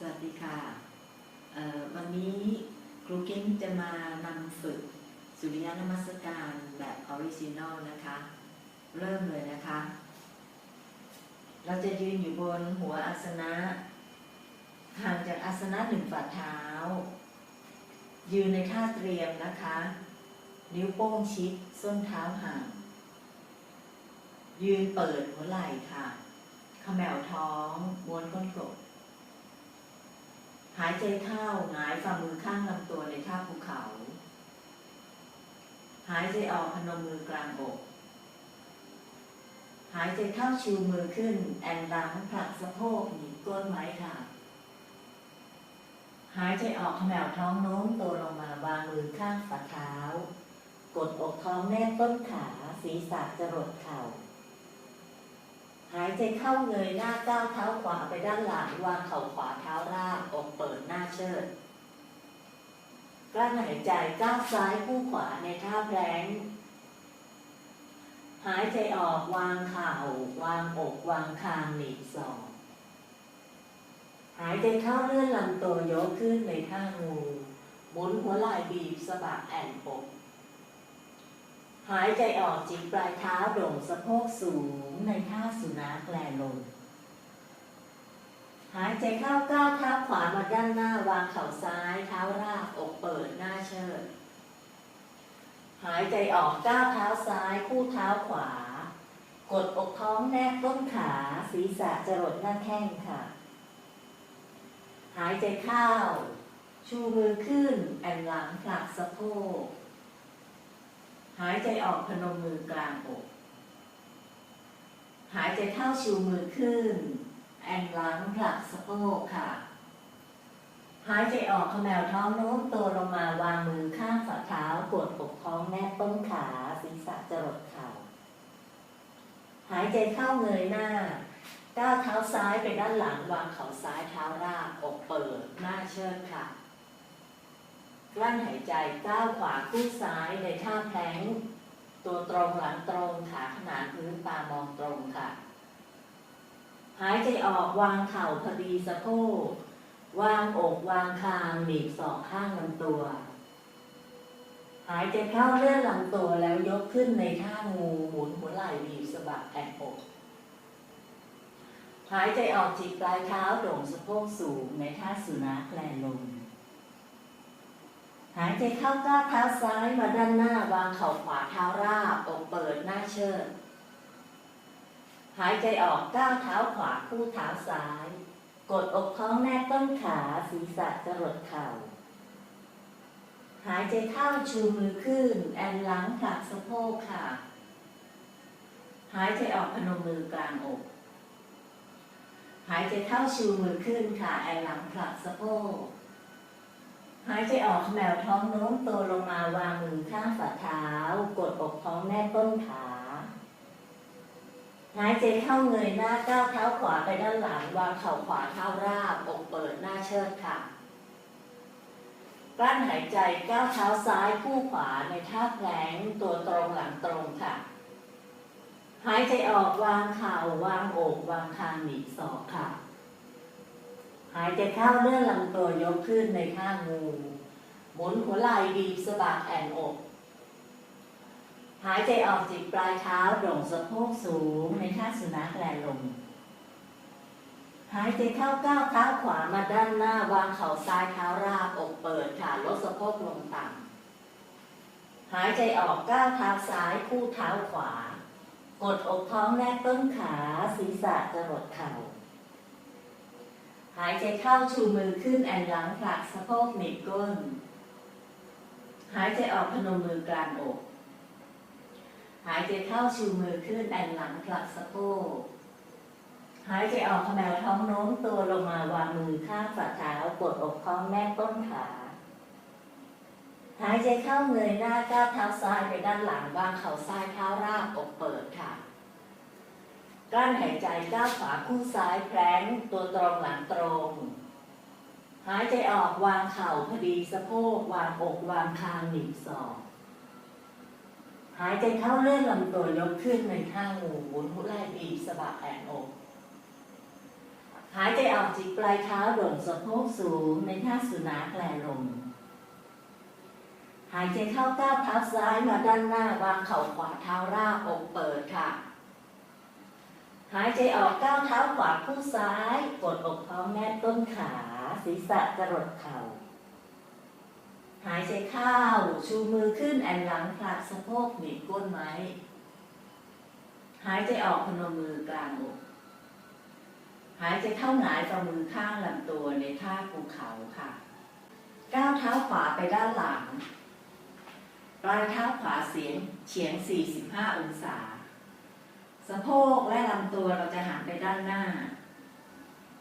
สวัสดีค่ะ วันนี้ครูเก้งจะมานำฝึกสุริยนมัสการแบบออริจินอลนะคะ เริ่มเลยนะคะ เราจะยืนอยู่บนหัวอาสนะ ห่างจากอาสนะหนึ่งฝ่าเท้า ยืนในท่าเตรียมนะคะ นิ้วโป้งชิดส้นเท้าห่าง ยืนเปิดหัวไหล่ค่ะเขมวท้องม้วนก้นกบ หายใจเข้าหงายฝ่ามือข้างลำตัวในท่าภูเขา หายใจออกพนมมือกลางอก หายใจเข้าชูมือขึ้น แอนหลังผลักสะโพกหนีก้นไว้ค่ะ หายใจออกขมวท้องโน้มตัวลงมาวางมือข้างฝ่าเท้า กดอกท้องแนบต้นขา ศีรษะจรดเข่าายใจเข้าเงยหน้าก้าวเท้าขวาไปด้านหลังวางเข่าขวาเท้าราบอกเปิดหน้าเชิดกลั้นหายใจก้าวซ้ายคู่ขวาในท่าแพลงหายใจออกวางเข่าวางอกวางคางหนีบศอกหายใจเข้าเลื่อนลำตัวยกขึ้นในท่างูหมุนหัวไหล่บีบสะบักแอนอก หายใจออกจิกปลายเท้าโด่งสะโพกสูงในท่าสุนัขแลลง หายใจเข้าก้าวเท้าขวามาด้านหน้าวางเข่าซ้ายเท้าราบอกเปิดหน้าเชิด หายใจออกก้าวเท้าซ้ายคู่เท้าขวา กดอกท้องแนบต้นขาศีรษะจรดหน้าแข้งค่ะ หายใจเข้า ชูมือขึ้นแอนหลังผลักสะโพก หายใจออกพนมมือกลางอก หายใจเข้าชูมือขึ้น แอนหลังผลักสะโพกค่ะ หายใจออกขมวท้องโน้มตัวลงมาวางมือข้างฝ่าเท้ากดอกท้องแนบต้นขาศีรษะจรดเข่าหายใจเข้าเงยหน้า ก้าวเท้าซ้ายไปด้านหลังวางเข่าซ้ายเท้าราบอกเปิดหน้าเชิดค่ะ กลั้นหายใจก้าวขวาคู่ซ้ายในท่าแพลงตัวตรงหลังตรงขาขนานพื้นตามองตรงค่ะ หายใจออกวางเข่าพอดีสะโพกวางอกวางคางหนีบศอกข้างลำตัว หายใจเข้าเลื่อนลำตัวแล้วยกขึ้นในท่างูหมุนหัวไหล่บีบสะบักแอนอกหายใจออกจิกปลายเท้าโด่งสะโพกสูงในท่าสุนัขแลลง หายใจเข้าก้าวเท้าซ้ายมาด้านหน้าวางเข่าขวาเท้าราบอกเปิดหน้าเชิด หายใจออกก้าวเท้าขวาคู่เท้าซ้าย กดอกท้องแนบต้นขาศีรษะจรดเข่า หายใจเข้าชูมือขึ้น แอนหลังผลักสะโพกค่ะ หายใจออกพนมมือกลางอก หายใจเข้าชูมือขึ้นค่ะแอนหลังผลักสะโพก หายใจออกแมวท้องโน้มตัวลงมาวางมือข้างฝ่าเท้า กดอกท้องแนบต้นขา หายใจเข้าเงยหน้าก้าวเท้าขวาไปด้านหลัง วางเข่าขวาเท้าราบอกเปิดหน้าเชิดค่ะกลั้นหายใจก้าวเท้าซ้ายคู่ขวาในท่าแพลงตัวตรงหลังตรงค่ะ หายใจออกวางเข่าวางอกวางคางหนีบศอกค่ะ หายใจเข้าเลื่อนลำตัวยกขึ้นในท่างูหมุนหัวไหล่บีบสะบักแอนอก หายใจออกจิกปลายเท้าโด่งสะโพกสูงในท่าสุนัขแลลง หายใจเข้าก้าวเท้าขวามาด้านหน้าวางเข่าซ้ายเท้าราบอกเปิดค่ะลดสะโพกลงต่ำหายใจออกก้าวเท้าซ้ายคู่เท้าขวา กดอกท้องแนบต้นขาศีรษะจรดเข่า หายใจเข้าชูมือขึ้นแอนหลังผลักสะโพกหนีบก้น หายใจออกพนมมือกลางอก หายใจเข้าชูมือขึ้นแอนหลังผลักสะโพกหายใจออกขมวท้องโน้มตัวลงมาวางมือข้างฝ่าเท้ากดอกท้องแนบต้นขา หายใจเข้าเงยหน้าก้าวเท้าซ้ายไปด้านหลังวางเข่าซ้ายเท้าราบอกเปิดค่ะ กลั้นหายใจก้าวขวาคู่ซ้ายแพลงตัวตรงหลังตรง หายใจออกวางเข่าพอดีสะโพกวางอกวางคางหนีบศอกหายใจเข้าเลื่อนลำตัวยกขึ้นในท่างูหมุนหัวไหล่บีบสะบักแอนอกหายใจออกจิกปลายเท้าโด่งสะโพกสูงในท่าสุนัขแกลลงหายใจเข้าก้าวเท้าซ้ายมาด้านหน้าวางเข่าขวาเท้าราบอกเปิดค่ะ หายใจออกก้าวเท้าขวาคู่ซ้าย กดอกท้องแนบต้นขา ศีรษะจรดเข่า หายใจเข้า ชูมือขึ้นแอนหลังผลักสะโพกหนีบก้นไม้ หายใจออกพนมมือกลางอก หายใจเข้าหงายฝ่ามือข้างลำตัวในท่าภูเขาค่ะ ก้าวเท้าขวาไปด้านหลังปลายเท้าขวาเสียงเฉียง 45 องศา สะโพกและลำตัวเราจะหันไปด้านหน้า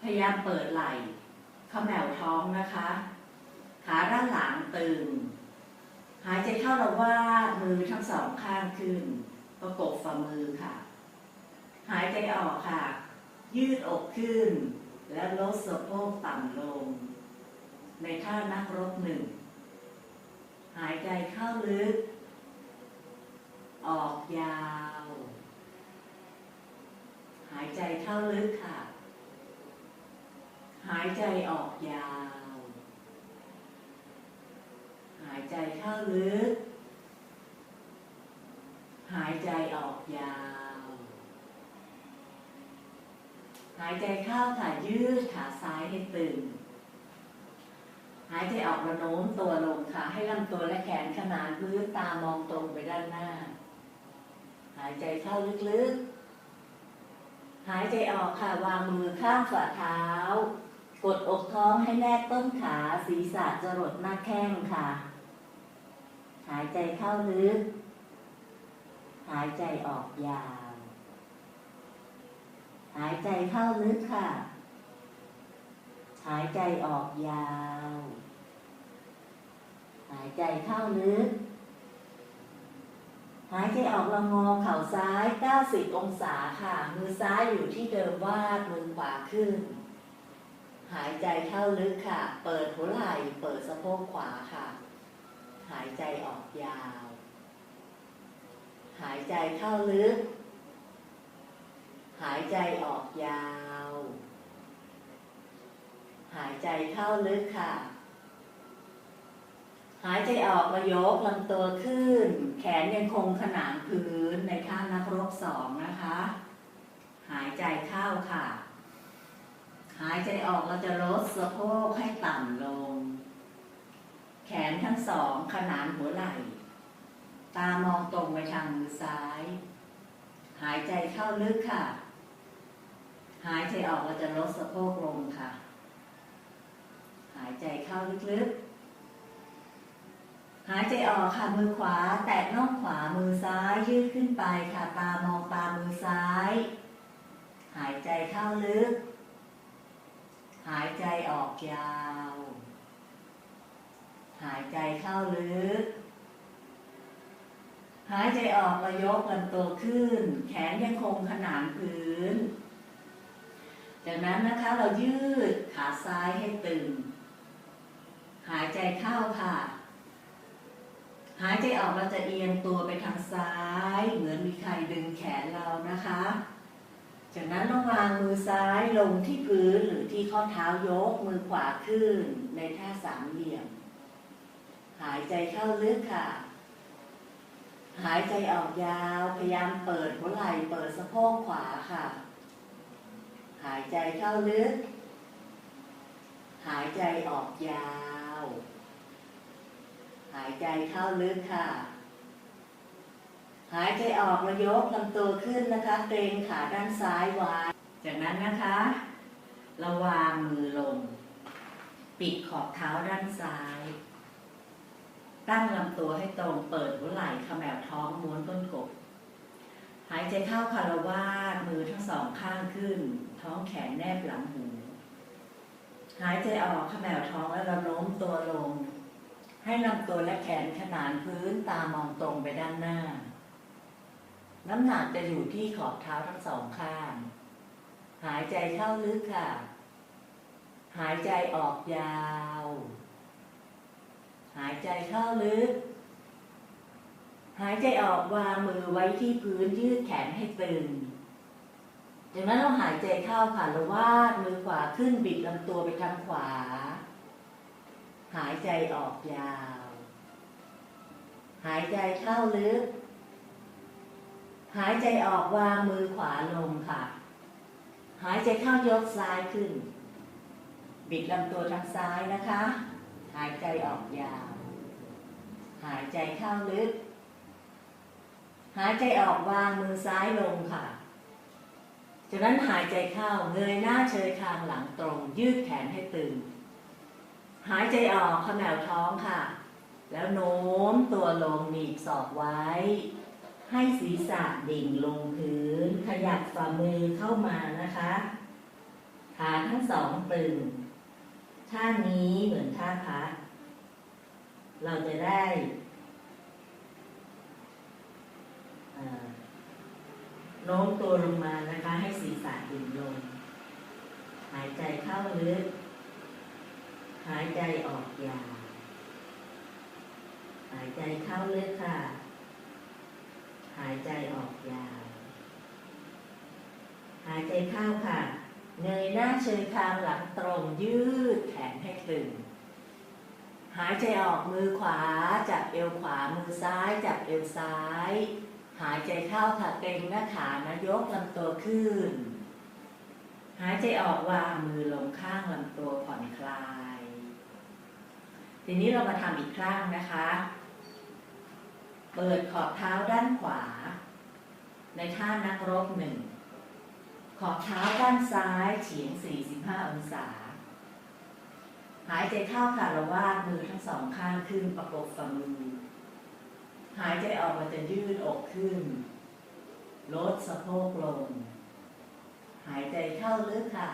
พยายามเปิดไหล่ขมแมวท้องนะคะ ขาด้านหลังตึง หายใจเข้าเราวาดมือทั้งสองข้างขึ้น ประกบฝ่ามือค่ะ หายใจออกค่ะ ยืดอกขึ้น แล้วลดสะโพกต่ำลง ในท่านักรบหนึ่ง หายใจเข้าลึก ออกยาวายใจเข้าลึกค่ะ หายใจออกยาว หายใจเข้าลึก หายใจออกยาว หายใจเข้าค่ะยืดขาซ้ายให้ตึง หายใจออกระโน้มตัวลงค่ะ ให้ลำตัวและแขนขนานพื้นตามองตรงไปด้านหน้า หายใจเข้าลึกๆ หายใจออกค่ะ วางมือข้างฝ่าเท้า กดอกท้องให้แนบต้นขาศีรษะจรดหน้าแข้งค่ะ หายใจเข้าลึก หายใจออกยาว หายใจเข้าลึกค่ะ หายใจออกยาว หายใจเข้าลึก หายใจออกเรางอเข่าซ้าย 90 องศาค่ะ มือซ้ายอยู่ที่เดิมวาดมือขวาขึ้น หายใจเข้าลึกค่ะ เปิดหัวไหล่ เปิดสะโพกขวาค่ะ หายใจออกยาว หายใจเข้าลึก หายใจออกยาว หายใจเข้าลึกค่ะ หายใจออกระยกลำตัวขึ้น แขนยังคงขนานพื้นในท่านักรบสองนะคะ หายใจเข้าค่ะ หายใจออกเราจะลดสะโพกให้ต่ำลง แขนทั้งสองขนานหัวไหล่ ตามองตรงไปทางมือซ้าย หายใจเข้าลึกค่ะ หายใจออกเราจะลดสะโพกลงค่ะ หายใจเข้าลึกๆ หายใจออกค่ะมือขวา แตะน่องขวามือซ้ายยืดขึ้นไปค่ะ ตามองตามือซ้าย หายใจเข้าลึก หายใจออกยาว หายใจเข้าลึก หายใจออกเรายกลำตัวขึ้น แขนยังคงขนานพื้น จากนั้นนะคะเรายืดขาซ้ายให้ตึง หายใจเข้าค่ะายใจออกเราจะเอียงตัวไปทางซ้าย เหมือนมีใครดึงแขนเรานะคะ จากนั้นเราวางมือซ้ายลงที่พื้นหรือที่ข้อเท้ายกมือขวาขึ้นในท่าสามเหลี่ยม หายใจเข้าลึกค่ะ หายใจออกยาวพยายามเปิดหัวไหล่เปิดสะโพกขวาค่ะ หายใจเข้าลึก หายใจออกยาว หายใจเข้าลึกค่ะ หายใจออกระยกลำตัวขึ้นนะคะเกรงขาด้านซ้ายไว้จากนั้นนะคะเราวางมือลง ปิดขอบเท้าด้านซ้าย ตั้งลำตัวให้ตรงเปิดหัวไหล่ขมแมวท้องม้วนต้นกบ หายใจเข้าคารวาสมือทั้งสองข้างขึ้น ท้องแขนแนบหลังหู หายใจออกขมแมวท้องแล้วเราโน้มตัวลง ให้ลำตัวและแขนขนานพื้นตามองตรงไปด้านหน้า น้ำหนักจะอยู่ที่ขอบเท้าทั้งสองข้าง หายใจเข้าลึกค่ะ หายใจออกยาว หายใจเข้าลึก หายใจออกวางมือไว้ที่พื้นยืดแขนให้ตึงจากนั้นเราหายใจเข้าค่ะเราวาดมือขวาขึ้นบิดลำตัวไปทางขวา หายใจออกยาว หายใจเข้าลึก หายใจออกวางมือขวาลงค่ะ หายใจเข้ายกซ้ายขึ้น บิดลำตัวทางซ้ายนะคะ หายใจออกยาว หายใจเข้าลึก หายใจออกวางมือซ้ายลงค่ะจากนั้นหายใจเข้าเงยหน้าเชยคางหลังตรง ยืดแขนให้ตึง หายใจออกขมวท้องค่ะ แล้วโน้มตัวลงหนีบศอกไว้ ให้ศีรษะดิ่งลงพื้น ขยับฝ่ามือเข้ามานะคะ ขาทั้งสองตึงท่านี้เหมือนท่าพักเราจะได้โน้มตัวลงมานะคะ ให้ศีรษะดิ่งลง หายใจเข้าลึก หายใจออกยาวหายใจเข้าเลึกค่ะ หายใจออกยาว หายใจเข้าค่ะ เงยหน้าเชยคางหลังตรงยืดแขนให้ตึง หายใจออกมือขวาจับเอวขวา มือซ้ายจับเอวซ้าย หายใจเข้าค่ะเกรงหน้าขานะยกลำตัวขึ้น หายใจออกวางมือลงข้างลำตัวผ่อน ทีนี้เรามาทำอีกครั้งนะคะ เปิดขอบเท้าด้านขวา ในท่านักรบหนึ่ง ขอบเท้าด้านซ้ายเฉียง 45 องศา หายใจเข้าค่ะเราวาดมือทั้งสองข้างขึ้นประกบฝ่ามือ หายใจออกมาจะยืดอกขึ้น ลดสะโพกลง หายใจเข้าลึกค่ะ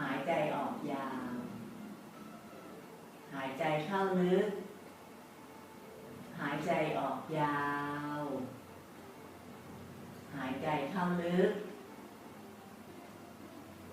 หายใจออกยาว หายใจเข้าลึก หายใจออกยาว หายใจเข้าลึก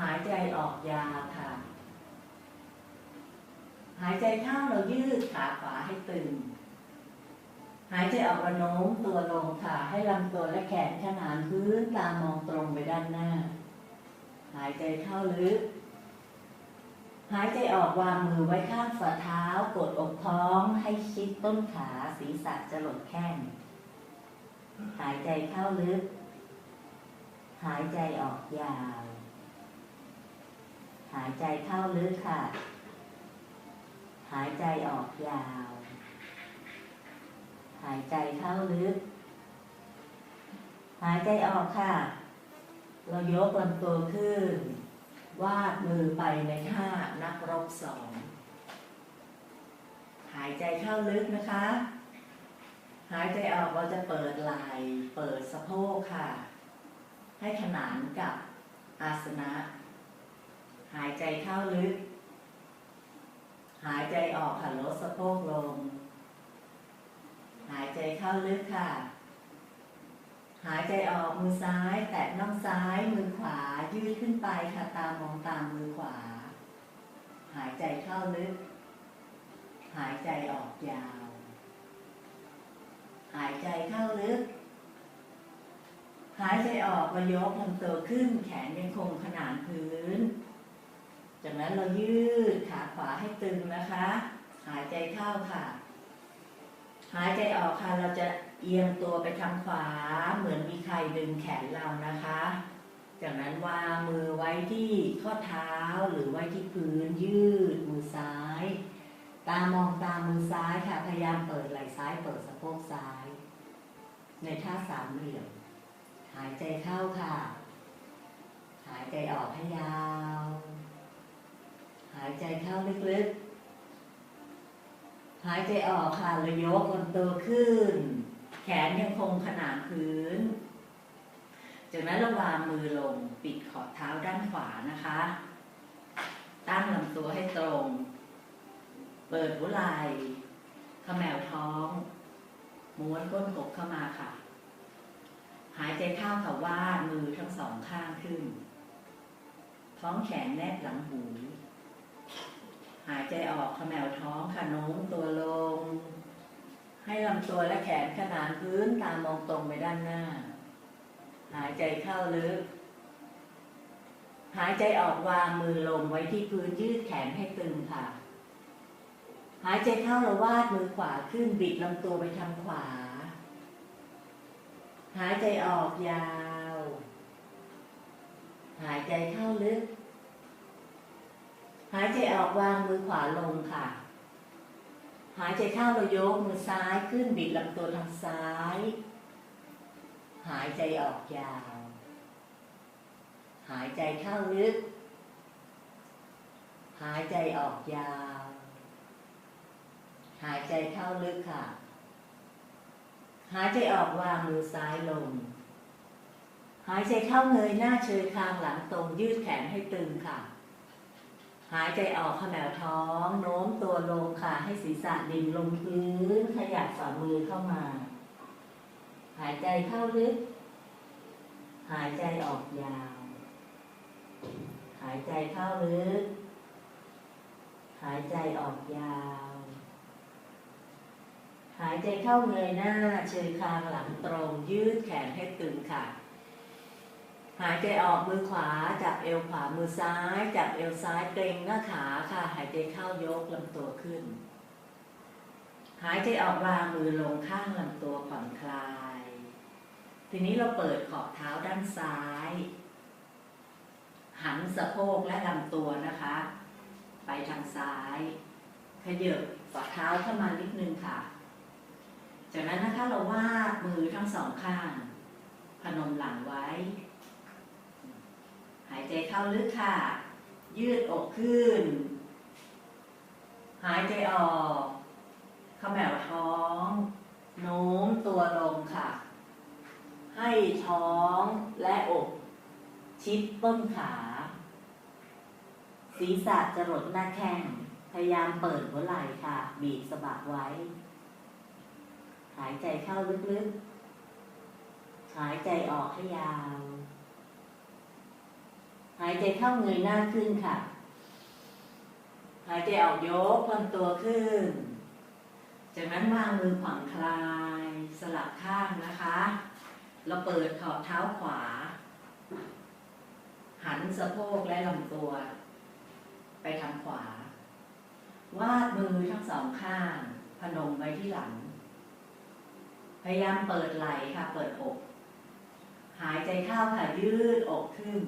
หายใจออกยาวค่ะ หายใจเข้าเรายืดขาขวาให้ตึง หายใจออกเราโน้มตัวลงค่ะ ให้ลำตัวและแขนขนานพื้นตามองตรงไปด้านหน้า หายใจเข้าลึก หายใจออกวางมือไว้ข้างฝ่าเท้ากดอกท้องให้ชิดต้นขาศีรษะจะหลดแข้งหายใจเข้าลึก หายใจออกยาว หายใจเข้าลึกค่ะ หายใจออกยาว หายใจเข้าลึก หายใจออกค่ะ เรายกลำตัวขึ้น วาดมือไปในท่านักรบสองหายใจเข้าลึกนะคะ หายใจออกเราจะเปิดไหล่เปิดสะโพกค่ะ ให้ขนานกับอาสนะ หายใจเข้าลึก หายใจออกค่ะลดสะโพกลง หายใจเข้าลึกค่ะ หายใจออกมือซ้าย แตะน่องซ้ายมือขวายืดขึ้นไปค่ะตามองตามมือขวา หายใจเข้าลึก หายใจออกยาว หายใจเข้าลึก หายใจออกเรายกลำตัวขึ้นแขนยังคงขนานพื้น จากนั้นเรายืดขาขวาให้ตึงนะคะ หายใจเข้าค่ะ หายใจออกค่ะเราจะ เอียงตัวไปทางขวาเหมือนมีใครดึงแขนเรานะคะ จากนั้นวางมือไว้ที่ข้อเท้าหรือไว้ที่พื้นยืดมือซ้าย ตามองตามมือซ้ายค่ะพยายามเปิดไหล่ซ้ายเปิดสะโพกซ้าย ในท่าสามเหลี่ยมหายใจเข้าค่ะ หายใจออกให้ยาว หายใจเข้าลึกๆ หายใจออกค่ะรายกลำตัวขึ้น นยังคงขนานพื้น จากนั้นเราวางมือลงปิดขอบเท้าด้านขวานะคะ ตั้งลำตัวให้ตรง เปิดหัวไหล่ขมวท้อง ม้วนก้นกบเข้ามาค่ะ หายใจเข้าค่ะวาดมือทั้งสองข้างขึ้น ท้องแขนแนบหลังหู หายใจออกขมวท้องค่ะโน้มตัวลง ให้ลำตัวและแขนขนานพื้นตามมองตรงไปด้านหน้า หายใจเข้าลึก หายใจออกวางมือลงไว้ที่พื้นยืดแขนให้ตึงค่ะ หายใจเข้าราวาดมือขวาขึ้นบิดลำตัวไปทางขวา หายใจออกยาว หายใจเข้าลึก หายใจออกวางมือขวาลงค่ะ หายใจเข้าเรายกมือซ้ายขึ้นบิดลำตัวทางซ้าย หายใจออกยาว หายใจเข้าลึก หายใจออกยาว หายใจเข้าลึกค่ะ หายใจออกวางมือซ้ายลง หายใจเข้าเงยหน้าเชยคางหลังตรงยืดแขนให้ตึงค่ะ หายใจออกขมวท้อง โน้มตัวลงค่ะ ให้ศีรษะดิ่งลงพื้น ขยับฝ่ามือเข้ามา หายใจเข้าลึก หายใจออกยาว หายใจเข้าลึก หายใจออกยาว หายใจเข้าเงยหน้า เชยคางหลังตรง ยืดแขนให้ตึงค่ะ หายใจออกมือขวาจับเอวขวามือซ้าย จับเอวซ้ายเกรงหน้าขาค่ะ หายใจเข้ายกลำตัวขึ้น หายใจออกวางมือลงข้างลำตัวผ่อนคลาย ทีนี้เราเปิดขอบเท้าด้านซ้าย หันสะโพกและลำตัวนะคะ ไปทางซ้าย ขยับฝ่าเท้าเข้ามานิดนึงค่ะ จากนั้นนะคะเราวาดมือทั้งสองข้าง พนมหลังไว้ หายใจเข้าลึกค่ะ ยืดอกขึ้น หายใจออกขมวท้องโน้มตัวลงค่ะ ให้ท้องและอก ชิดต้นขา ศีรษะจะหลดหน้าแข้ง พยายามเปิดหัวไหล่ค่ะ บีบสะบักไว้ หายใจเข้าลึกๆ หายใจออกให้ยาว หายใจเข้าเงยหน้าขึ้นค่ะ หายใจออกยกลำตัวขึ้น จากนั้นวางมือผ่อนคลายสลับข้างนะคะ เราเปิดขอบเท้าขวา หันสะโพกและลำตัว ไปทางขวา วาดมือทั้งสองข้าง พนมไว้ที่หลัง พยายามเปิดไหล่ค่ะ เปิดอก หายใจเข้าค่ะยืดอกขึ้น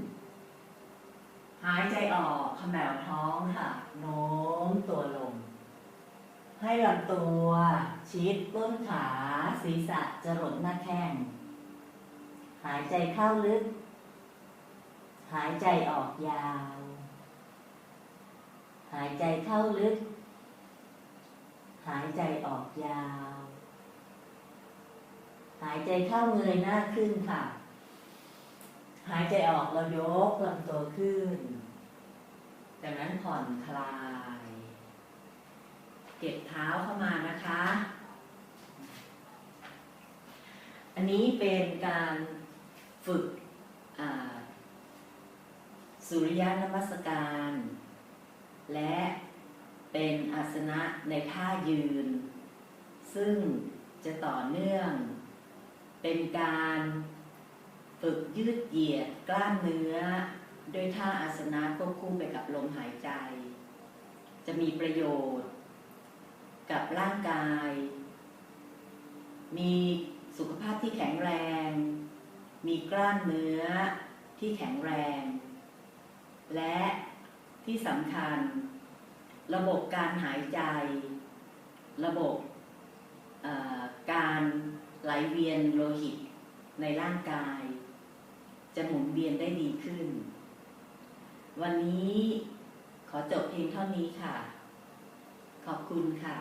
หายใจออกขมวท้องค่ะ โน้มตัวลง ให้ลำตัว ชิดต้นขาศีรษะจะลดหน้าแข้ง หายใจเข้าลึก หายใจออกยาว หายใจเข้าลึก หายใจออกยาว หายใจเข้าเงยหน้าขึ้นค่ะ หายใจออกเรายกลำตัวขึ้น จากนั้นผ่อนคลาย เก็บเท้าเข้ามานะคะ อันนี้เป็นการฝึกสุริยนมัสการ และเป็นอาสนะในท่ายืน ซึ่งจะต่อเนื่อง เป็นการ ฝึกยืดเหยียดกล้ามเนื้อ โดยท่าอาสนะควบคู่ไปกับลมหายใจ จะมีประโยชน์ กับร่างกาย มีสุขภาพที่แข็งแรง มีกล้ามเนื้อที่แข็งแรง และที่สำคัญ ระบบการหายใจ ระบบการไหลเวียนโลหิตในร่างกาย จะหมุนเวียนได้ดีขึ้น วันนี้ขอจบเพียงเท่านี้ค่ะ ขอบคุณค่ะ